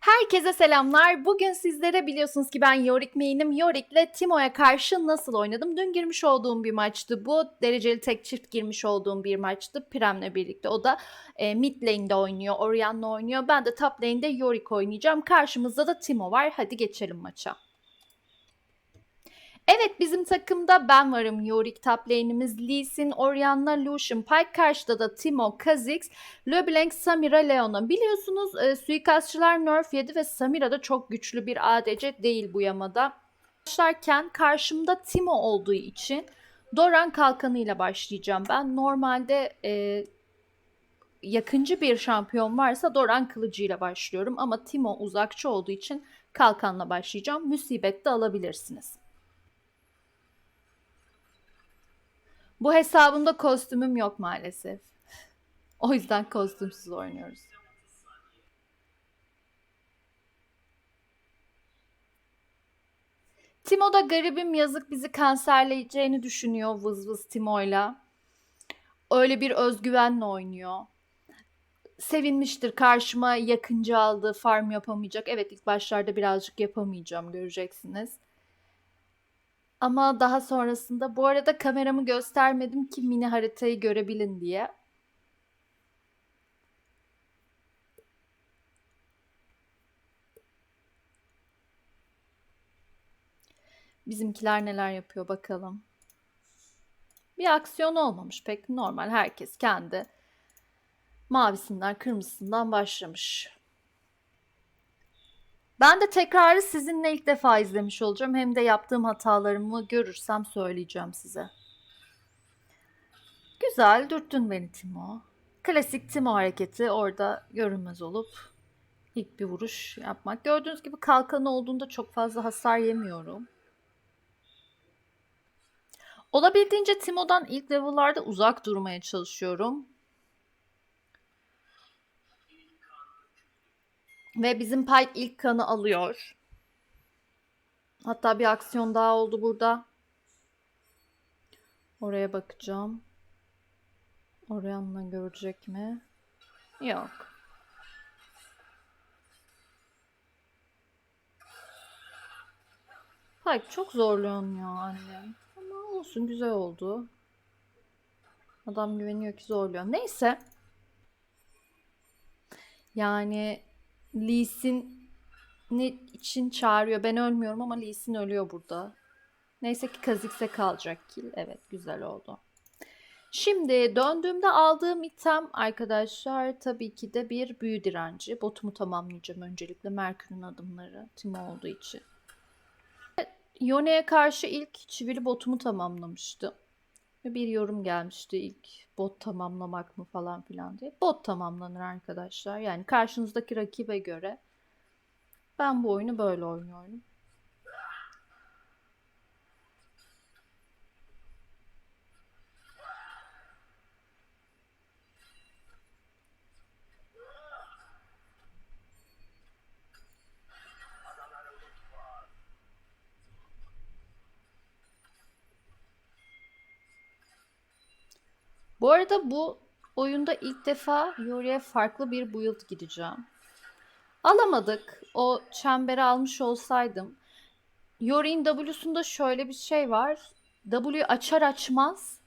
Herkese selamlar. Bugün sizlere biliyorsunuz ki ben Yorick main'im. Yorick'le Timo'ya karşı nasıl oynadım? Dün girmiş olduğum bir maçtı bu. Dereceli tek çift girmiş olduğum bir maçtı. Prem'le birlikte. O da e, mid lane'de oynuyor. Orianna oynuyor. Ben de top lane'de Yorick oynayacağım. Karşımızda da Timo var. Hadi geçelim maça. Evet bizim takımda ben varım. Yorick top lane'imiz Lee Sin, Orianna, Lucian, Pyke. Karşıda da Timo, Kha'Zix, LeBlanc, Samira, Leona. Biliyorsunuz e, suikastçılar nerf yedi ve Samira da çok güçlü bir ADC değil bu yamada. Başlarken karşımda Timo olduğu için Doran kalkanıyla başlayacağım. Ben normalde e, yakıncı bir şampiyon varsa Doran kılıcıyla başlıyorum. Ama Timo uzakçı olduğu için kalkanla başlayacağım. Musibet de alabilirsiniz. Bu hesabımda kostümüm yok maalesef. O yüzden kostümsüz oynuyoruz. Timo da garibim yazık bizi kanserleyeceğini düşünüyor vız vız Timo'yla. Öyle bir özgüvenle oynuyor. Sevinmiştir karşıma yakınca aldı farm yapamayacak. Evet ilk başlarda birazcık yapamayacağım göreceksiniz. Ama daha sonrasında bu arada kameramı göstermedim ki mini haritayı görebilin diye. Bizimkiler neler yapıyor bakalım. Bir aksiyon olmamış pek normal. Herkes kendi mavisinden kırmızısından başlamış. Ben de tekrarı sizinle ilk defa izlemiş olacağım. Hem de yaptığım hatalarımı görürsem söyleyeceğim size. Güzel, dürttün beni Timo. Klasik Timo hareketi orada görünmez olup ilk bir vuruş yapmak. Gördüğünüz gibi kalkan olduğunda çok fazla hasar yemiyorum. Olabildiğince Timo'dan ilk level'larda uzak durmaya çalışıyorum. Ve bizim Pike ilk kanı alıyor. Hatta bir aksiyon daha oldu burada. Oraya bakacağım. Orianna görecek mi? Yok. Pike çok zorluyorsun ya annem. Ama olsun güzel oldu. Adam güveniyor ki zorluyor. Neyse. Yani Lee Sin ne için çağırıyor. Ben ölmüyorum ama Lee Sin ölüyor burada. Neyse ki Kha'Zix'e kalacak kill. Evet güzel oldu. Şimdi döndüğümde aldığım item arkadaşlar tabii ki de bir büyü direnci. Botumu tamamlayacağım öncelikle Merkür'ün adımları Timo olduğu için. Yone'ye karşı ilk çivili botumu tamamlamıştım. Bir yorum gelmişti ilk bot tamamlamak mı falan filan diye. Bot tamamlanır arkadaşlar. Yani karşınızdaki rakibe göre. Ben bu oyunu böyle oynuyorum. Bu arada bu oyunda ilk defa Yori'ye farklı bir build gideceğim. Alamadık. O çemberi almış olsaydım. Yori'nin W'sunda şöyle bir şey var. W açar açmaz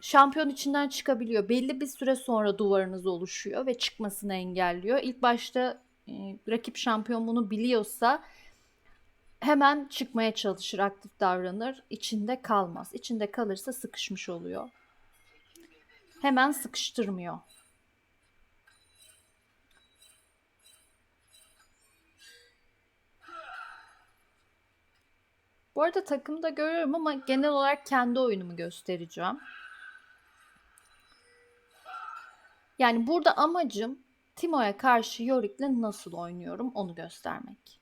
şampiyon içinden çıkabiliyor. Belli bir süre sonra duvarınız oluşuyor ve çıkmasını engelliyor. İlk başta e, rakip şampiyon bunu biliyorsa hemen çıkmaya çalışır, aktif davranır. İçinde kalmaz. İçinde kalırsa sıkışmış oluyor hemen sıkıştırmıyor. Bu arada takımda görüyorum ama genel olarak kendi oyunumu göstereceğim. Yani burada amacım Timo'ya karşı Yorik'le nasıl oynuyorum onu göstermek.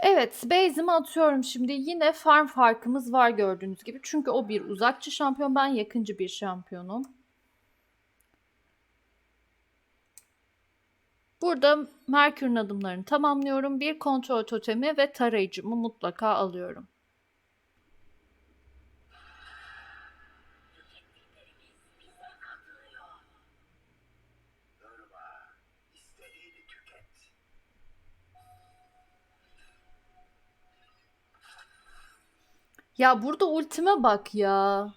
Evet, base'imi atıyorum şimdi. Yine farm farkımız var gördüğünüz gibi. Çünkü o bir uzakçı şampiyon, ben yakıncı bir şampiyonum. Burada Merkür'ün adımlarını tamamlıyorum. Bir kontrol totemi ve tarayıcımı mutlaka alıyorum. Ya burada ultime bak ya.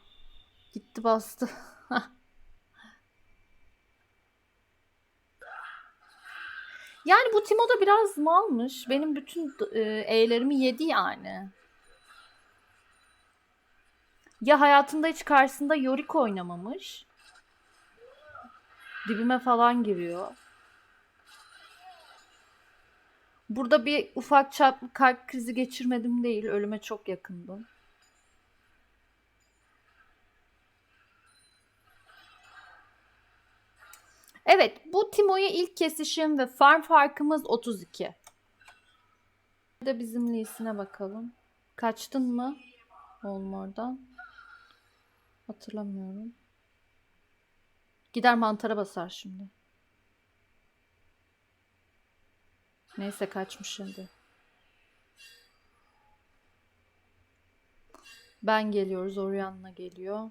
Gitti bastı. Yani bu Timo da biraz malmış. Benim bütün e, E'lerimi yedi yani. Ya hayatında hiç karşısında Yorick oynamamış. Dibime falan giriyor. Burada bir ufak çaplı kalp krizi geçirmedim değil. Ölüme çok yakındım. Evet, bu Timo'ya ilk kesişim ve farm farkımız 32. Bir de bizim Lee'sine bakalım. Kaçtın mı? Oğlum oradan. Hatırlamıyorum. Gider mantara basar şimdi. Neyse kaçmış şimdi. Ben geliyoruz. Orianna geliyor.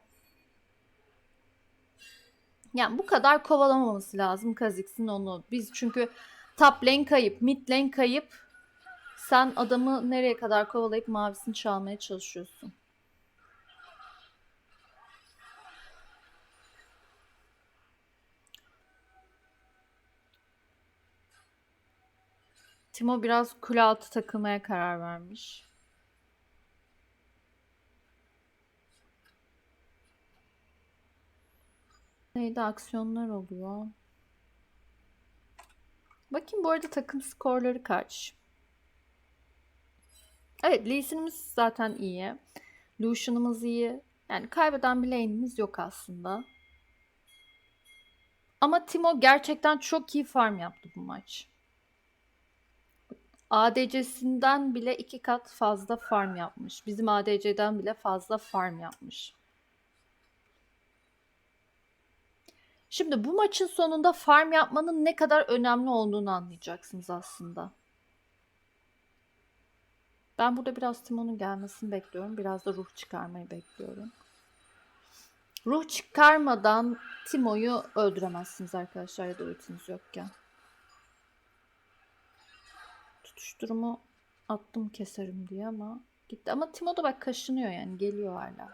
Yani bu kadar kovalamaması lazım Kha'Zix'in onu. Biz çünkü top lane kayıp, mid lane kayıp sen adamı nereye kadar kovalayıp mavisini çalmaya çalışıyorsun. Timo biraz kule altı takılmaya karar vermiş. Neydi aksiyonlar oluyor. Bakayım bu arada takım skorları kaç. Evet Lee zaten iyi. Lucian'ımız iyi. Yani kaybeden bir lane'imiz yok aslında. Ama Timo gerçekten çok iyi farm yaptı bu maç. ADC'sinden bile iki kat fazla farm yapmış. Bizim ADC'den bile fazla farm yapmış. Şimdi bu maçın sonunda farm yapmanın ne kadar önemli olduğunu anlayacaksınız aslında. Ben burada biraz Timon'un gelmesini bekliyorum. Biraz da ruh çıkarmayı bekliyorum. Ruh çıkarmadan Timo'yu öldüremezsiniz arkadaşlar ya da ultiniz yokken. Tutuşturumu attım keserim diye ama gitti. Ama Timo da bak kaşınıyor yani geliyor hala.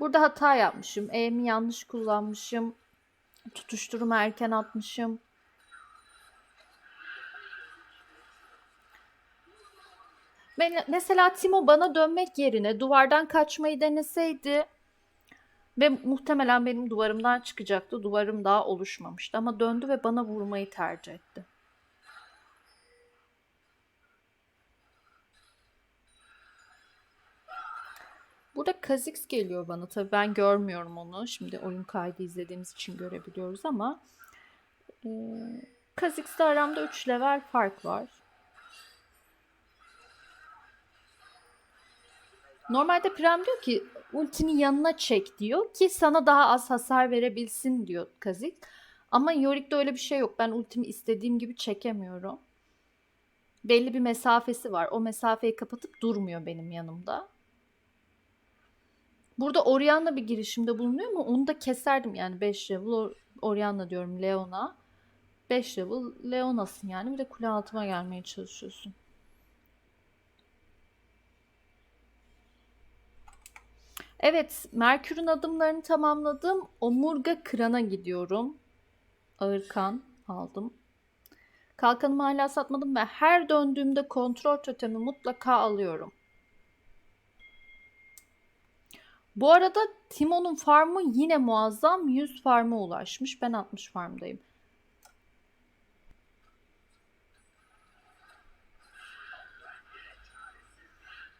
Burada hata yapmışım. E'mi yanlış kullanmışım. Tutuşturumu erken atmışım. Mesela Timo bana dönmek yerine duvardan kaçmayı deneseydi ve muhtemelen benim duvarımdan çıkacaktı. Duvarım daha oluşmamıştı ama döndü ve bana vurmayı tercih etti. Burada Kha'Zix geliyor bana. Tabii ben görmüyorum onu. Şimdi oyun kaydı izlediğimiz için görebiliyoruz ama e, Kha'Zix'le aramda 3 level fark var. Normalde Prem diyor ki ultini yanına çek diyor ki sana daha az hasar verebilsin diyor Kha'Zix. Ama Yorick'te öyle bir şey yok. Ben ultimi istediğim gibi çekemiyorum. Belli bir mesafesi var. O mesafeyi kapatıp durmuyor benim yanımda. Burada Orianna bir girişimde bulunuyor ama onu da keserdim yani 5 level Orianna diyorum Leona. 5 level Leona'sın yani bir de kule altıma gelmeye çalışıyorsun. Evet, Merkür'ün adımlarını tamamladım. Omurga kırana gidiyorum. Ağır kan aldım. Kalkanımı hala satmadım ve her döndüğümde kontrol totemi mutlaka alıyorum. Bu arada Timon'un farmı yine muazzam 100 farma ulaşmış. Ben 60 farmdayım.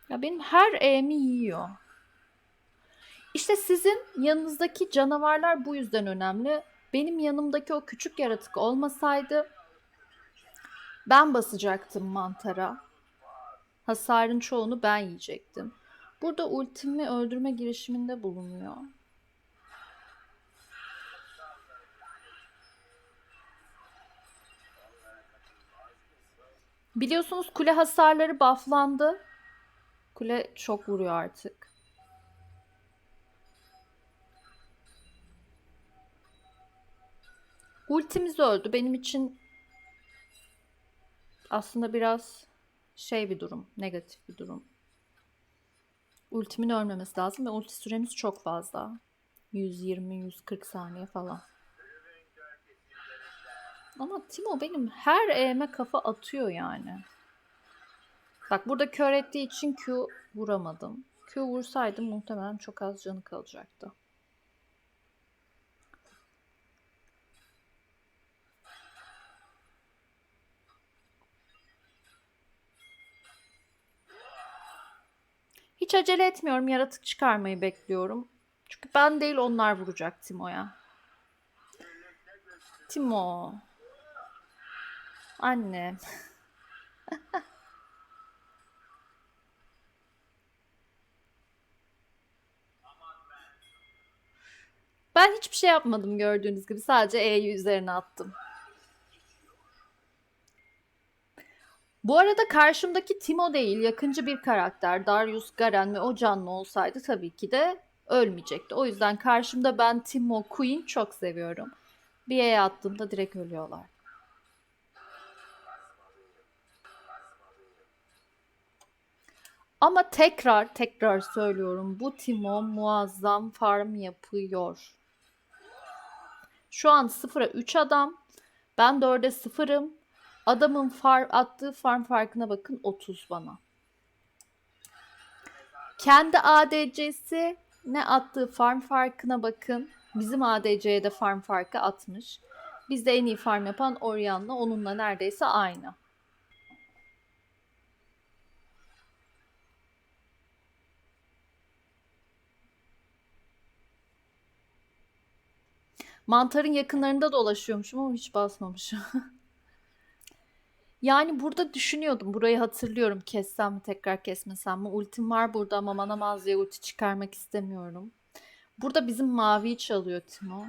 Ya benim her E'mi yiyor. İşte sizin yanınızdaki canavarlar bu yüzden önemli. Benim yanımdaki o küçük yaratık olmasaydı ben basacaktım mantara. Hasarın çoğunu ben yiyecektim. Burada ultimi öldürme girişiminde bulunuyor. Biliyorsunuz kule hasarları bufflandı. Kule çok vuruyor artık. Ultimiz öldü. Benim için Aslında biraz şey bir durum, negatif bir durum. Ultimin ölmemesi lazım ve ulti süremiz çok fazla. 120-140 saniye falan. Ama Timo benim her eğime kafa atıyor yani. Bak burada kör ettiği için Q vuramadım. Q vursaydım muhtemelen çok az canı kalacaktı. Hiç acele etmiyorum. Yaratık çıkarmayı bekliyorum. Çünkü ben değil onlar vuracak Timo'ya. Timo. Anne. Ben hiçbir şey yapmadım gördüğünüz gibi. Sadece E'yi üzerine attım. Bu arada karşımdaki Timo değil, yakıncı bir karakter. Darius Garen ve o canlı olsaydı tabii ki de ölmeyecekti. O yüzden karşımda ben Timo Queen çok seviyorum. Bir E'ye attığımda direkt ölüyorlar. Ama tekrar tekrar söylüyorum bu Timo muazzam farm yapıyor. Şu an 0'a 3 adam. Ben 4'e 0'ım. Adamın far, attığı farm farkına bakın 30 bana. Kendi ADC'si ne attığı farm farkına bakın. Bizim ADC'ye de farm farkı atmış. Bizde en iyi farm yapan Orion'la onunla neredeyse aynı. Mantarın yakınlarında dolaşıyormuşum ama hiç basmamışım. yani burada düşünüyordum. Burayı hatırlıyorum. Kessem mi tekrar kesmesem mi? Ultim var burada ama manamaz diye ulti çıkarmak istemiyorum. Burada bizim maviyi çalıyor Timo.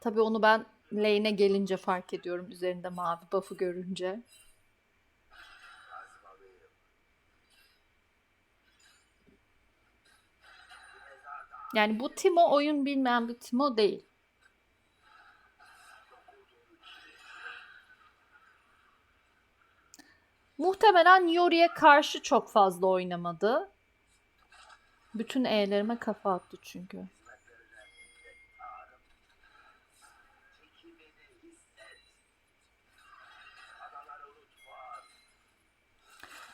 Tabii onu ben lane'e gelince fark ediyorum. Üzerinde mavi buff'ı görünce. Yani bu Timo oyun bilmeyen bir Timo değil. Muhtemelen Yori'ye karşı çok fazla oynamadı. Bütün E'lerime kafa attı çünkü.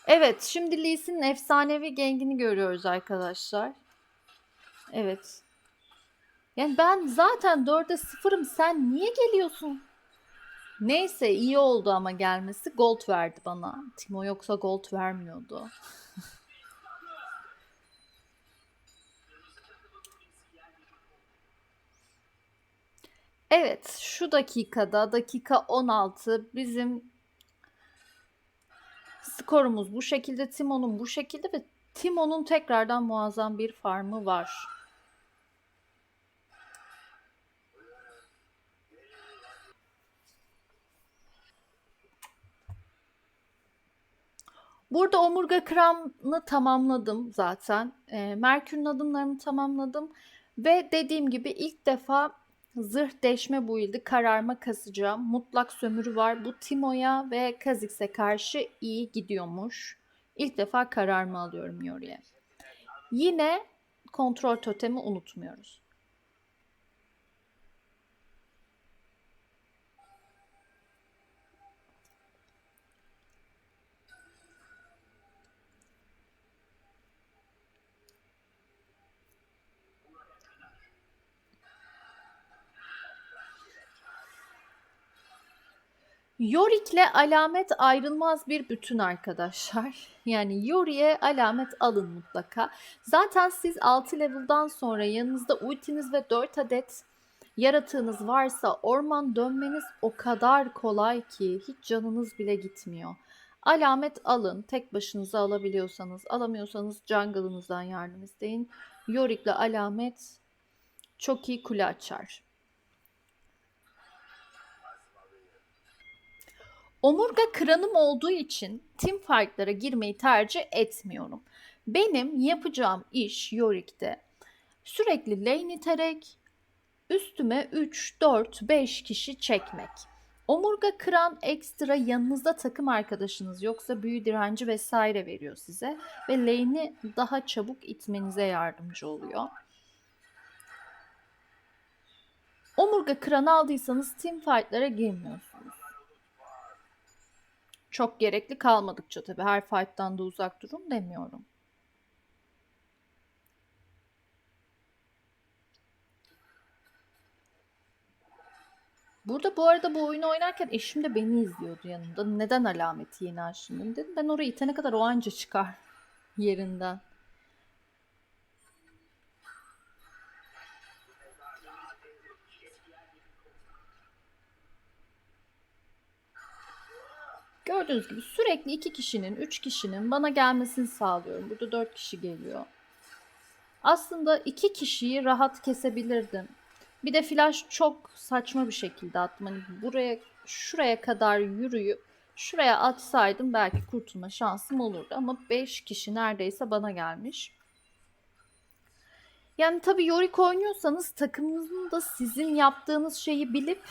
Evet, şimdi Lee Sin'in efsanevi gengini görüyoruz arkadaşlar. Evet. Yani ben zaten 4'e 0'ım. Sen niye geliyorsun? Neyse iyi oldu ama gelmesi. Gold verdi bana. Timo yoksa gold vermiyordu. evet şu dakikada dakika 16 bizim skorumuz bu şekilde. Timo'nun bu şekilde ve Timo'nun tekrardan muazzam bir farmı var. Burada omurga kramını tamamladım zaten. E, Merkür'ün adımlarını tamamladım. Ve dediğim gibi ilk defa zırh deşme build'i kararma kasacağım. Mutlak sömürü var. Bu Timo'ya ve Kha'Zix'e karşı iyi gidiyormuş. İlk defa kararma alıyorum Yori'ye. Yine kontrol totemi unutmuyoruz. Yorik'le alamet ayrılmaz bir bütün arkadaşlar. Yani Yori'ye alamet alın mutlaka. Zaten siz 6 level'dan sonra yanınızda ultiniz ve 4 adet yaratığınız varsa orman dönmeniz o kadar kolay ki hiç canınız bile gitmiyor. Alamet alın. Tek başınıza alabiliyorsanız, alamıyorsanız jungle'ınızdan yardım isteyin. Yorik'le alamet çok iyi kule açar. Omurga kranım olduğu için team fight'lara girmeyi tercih etmiyorum. Benim yapacağım iş Yorik'te sürekli lane iterek üstüme 3, 4, 5 kişi çekmek. Omurga kıran ekstra yanınızda takım arkadaşınız yoksa büyü direnci vesaire veriyor size ve lane'i daha çabuk itmenize yardımcı oluyor. Omurga kıran aldıysanız team fight'lara girmiyorsunuz. Çok gerekli kalmadıkça tabii her fight'tan da uzak durun demiyorum. Burada bu arada bu oyunu oynarken eşim de beni izliyordu yanımda. Neden alameti yeni açtın dedim. Ben oraya itene kadar o anca çıkar yerinden. Gördüğünüz gibi sürekli iki kişinin, üç kişinin bana gelmesini sağlıyorum. Burada dört kişi geliyor. Aslında iki kişiyi rahat kesebilirdim. Bir de flash çok saçma bir şekilde attım. Hani buraya şuraya kadar yürüyüp şuraya atsaydım belki kurtulma şansım olurdu. Ama 5 kişi neredeyse bana gelmiş. Yani tabii Yorick oynuyorsanız takımınızın da sizin yaptığınız şeyi bilip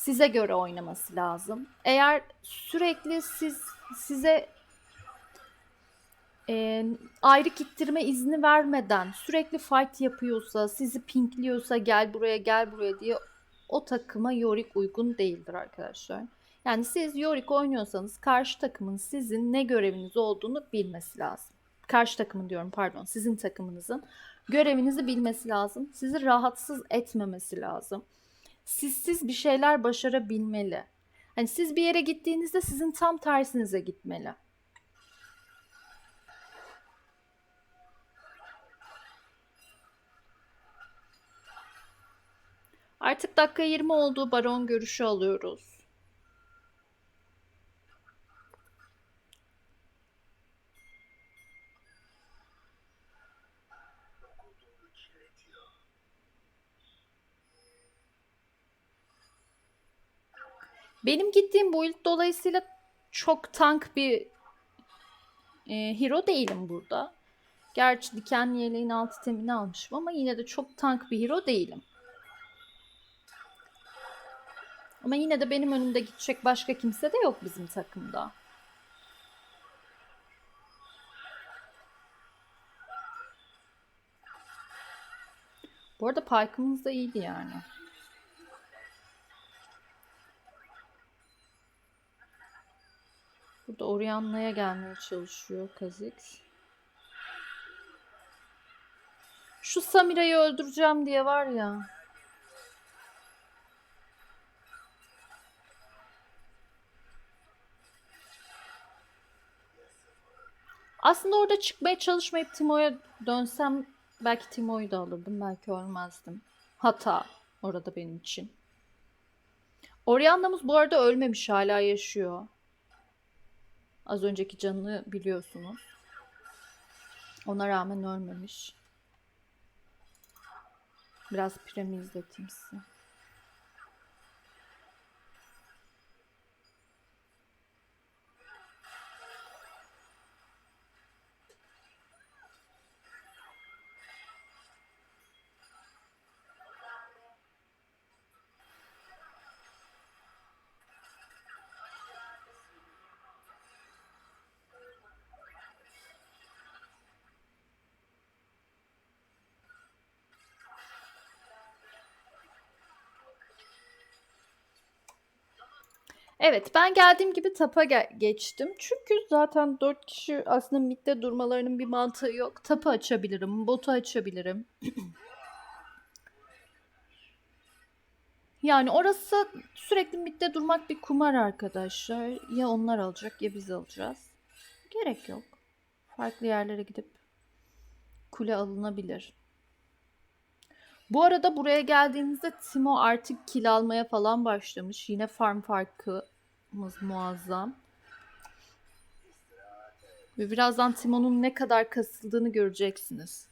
size göre oynaması lazım. Eğer sürekli siz size e, ayrı gittirme izni vermeden sürekli fight yapıyorsa, sizi pinkliyorsa gel buraya gel buraya diye o takıma Yorick uygun değildir arkadaşlar. Yani siz Yorick oynuyorsanız karşı takımın sizin ne göreviniz olduğunu bilmesi lazım. Karşı takımın diyorum pardon sizin takımınızın görevinizi bilmesi lazım. Sizi rahatsız etmemesi lazım. Sizsiz bir şeyler başarabilmeli. Hani siz bir yere gittiğinizde sizin tam tersinize gitmeli. Artık dakika 20 oldu. Baron görüşü alıyoruz. Benim gittiğim build dolayısıyla çok tank bir e, hero değilim burada. Gerçi dikenli yeleğin altı temini almışım ama yine de çok tank bir hero değilim. Ama yine de benim önümde gidecek başka kimse de yok bizim takımda. Bu arada parkımız da iyiydi yani. Burada Orianna'ya gelmeye çalışıyor Kha'Zix. Şu Samira'yı öldüreceğim diye var ya. Aslında orada çıkmaya çalışmayıp Timo'ya dönsem belki Timo'yu da alırdım. Belki ölmezdim. Hata orada benim için. Orianna'mız bu arada ölmemiş hala yaşıyor. Az önceki canını biliyorsunuz. Ona rağmen ölmemiş. Biraz Prem'i izleteyim size. Evet ben geldiğim gibi tapa ge- geçtim. Çünkü zaten 4 kişi aslında midde durmalarının bir mantığı yok. Tapı açabilirim, botu açabilirim. Yani orası sürekli midde durmak bir kumar arkadaşlar. Ya onlar alacak ya biz alacağız. Gerek yok. Farklı yerlere gidip kule alınabilir. Bu arada buraya geldiğinizde Timo artık kil almaya falan başlamış. Yine farm farkımız muazzam. Ve birazdan Timo'nun ne kadar kasıldığını göreceksiniz.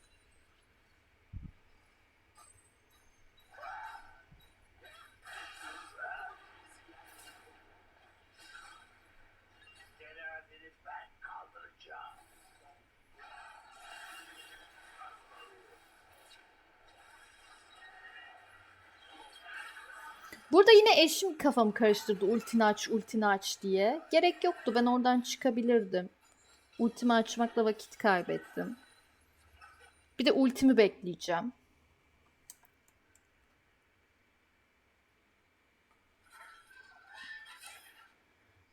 Burada yine eşim kafamı karıştırdı ultini aç ultini aç diye. Gerek yoktu ben oradan çıkabilirdim. Ultimi açmakla vakit kaybettim. Bir de ultimi bekleyeceğim.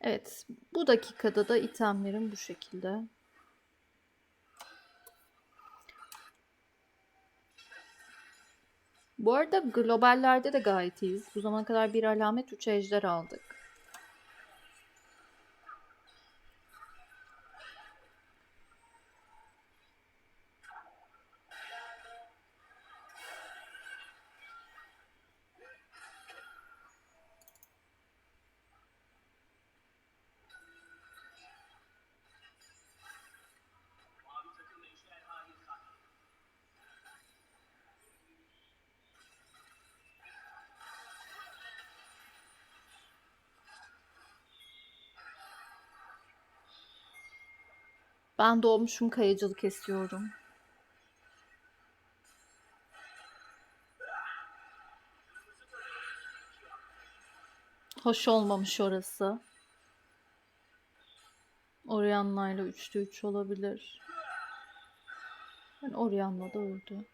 Evet, bu dakikada da itemlerim bu şekilde. Bu arada globallerde de gayet iyiyiz. Bu zamana kadar bir alamet 3 ejder aldık. Ben doğmuşum kayıcılık istiyorum. Hoş olmamış orası. Orianna'yla 3'te 3 olabilir. Yani Orianna da öldü.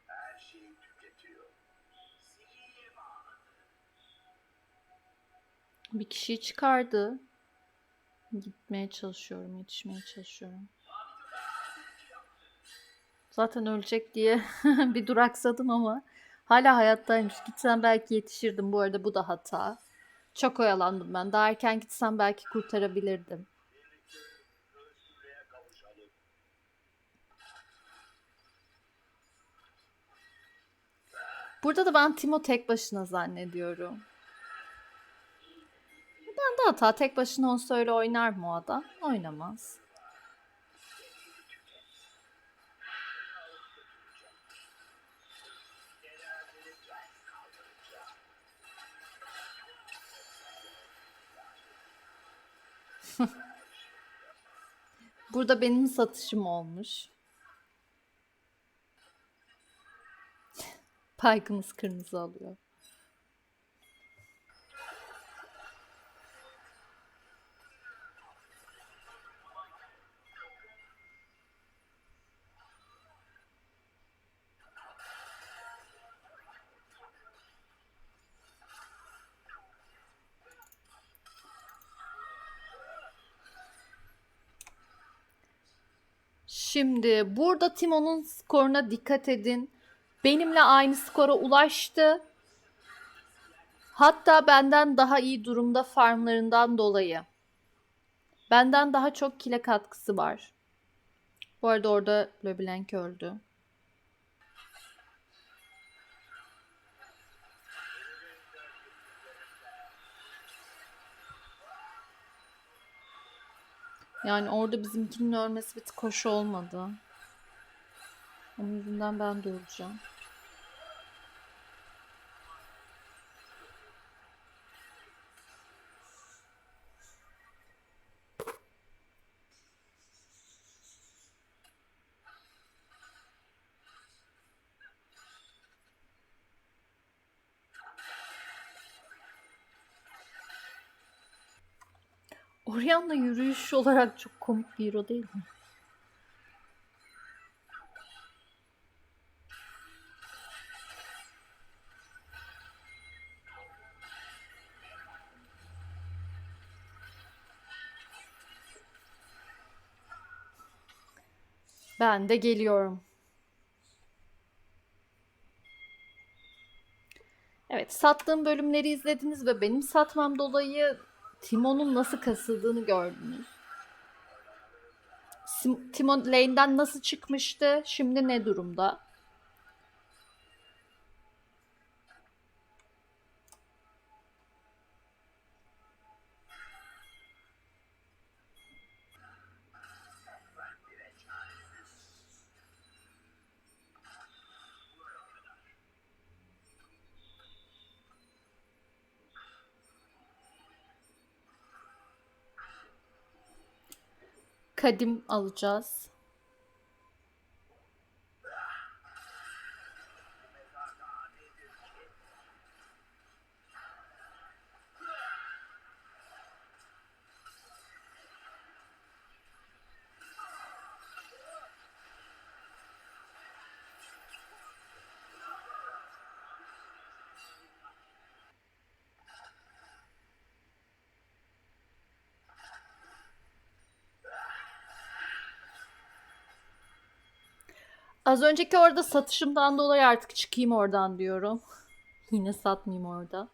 Bir kişiyi çıkardı. Gitmeye çalışıyorum, yetişmeye çalışıyorum. Zaten ölecek diye bir duraksadım ama hala hayattaymış. Gitsem belki yetişirdim. Bu arada bu da hata. Çok oyalandım ben. Daha erken gitsem belki kurtarabilirdim. Burada da ben Timo tek başına zannediyorum. Ben de hata tek başına olsa öyle oynar mı o adam? Oynamaz. Burada benim satışım olmuş. Paykımız kırmızı alıyor. Şimdi burada Timo'nun skoruna dikkat edin. Benimle aynı skora ulaştı. Hatta benden daha iyi durumda farmlarından dolayı. Benden daha çok kile katkısı var. Bu arada orada LeBlanc öldü. Yani orada bizimkinin ölmesi bir tık hoş olmadı. Onun yüzünden ben de öleceğim. Orianna yürüyüş olarak çok komik bir hero değil mi? Ben de geliyorum. Evet, sattığım bölümleri izlediniz ve benim satmam dolayı Timon'un nasıl kasıldığını gördünüz. Timon lane'den nasıl çıkmıştı? Şimdi ne durumda? Kadim alacağız. Az önceki orada satışımdan dolayı artık çıkayım oradan diyorum. Yine satmayayım orada.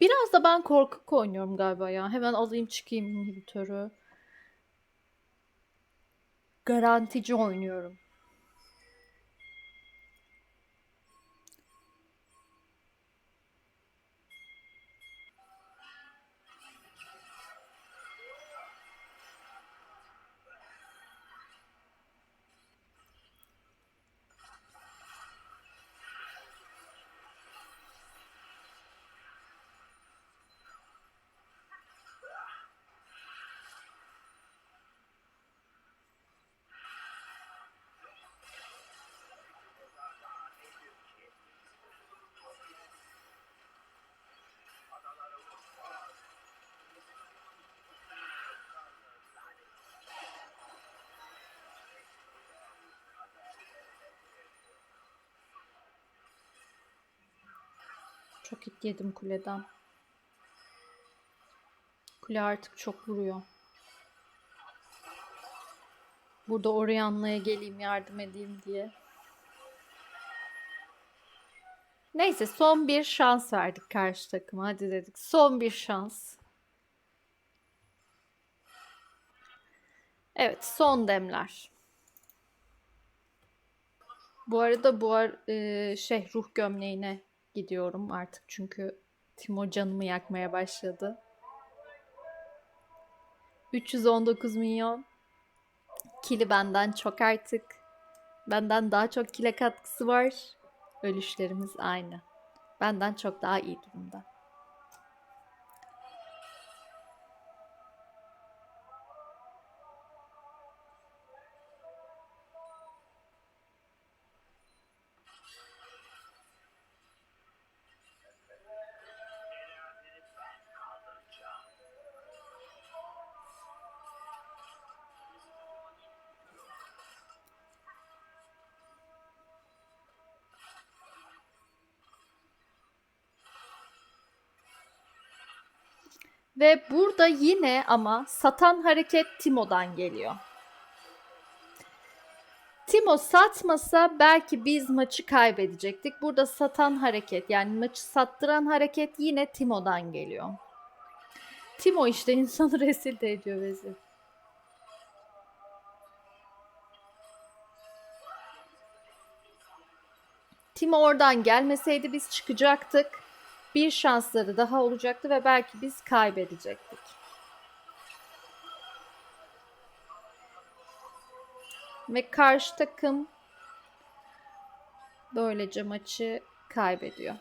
Biraz da ben korkak oynuyorum galiba ya. Hemen alayım çıkayım inhibitörü. Garantici oynuyorum. Çok hit yedim kuleden. Kule artık çok vuruyor. Burada Orianna'ya geleyim yardım edeyim diye. Neyse son bir şans verdik karşı takıma. Hadi dedik son bir şans. Evet son demler. Bu arada bu ar e, şey ruh gömleğine gidiyorum artık çünkü Timo canımı yakmaya başladı. 319 milyon. Kili benden çok artık. Benden daha çok kile katkısı var. Ölüşlerimiz aynı. Benden çok daha iyi durumda. Ve burada yine ama satan hareket Timo'dan geliyor. Timo satmasa belki biz maçı kaybedecektik. Burada satan hareket yani maçı sattıran hareket yine Timo'dan geliyor. Timo işte insanı rezil de ediyor rezil. Timo oradan gelmeseydi biz çıkacaktık. Bir şansları daha olacaktı ve belki biz kaybedecektik. Ve karşı takım böylece maçı kaybediyor.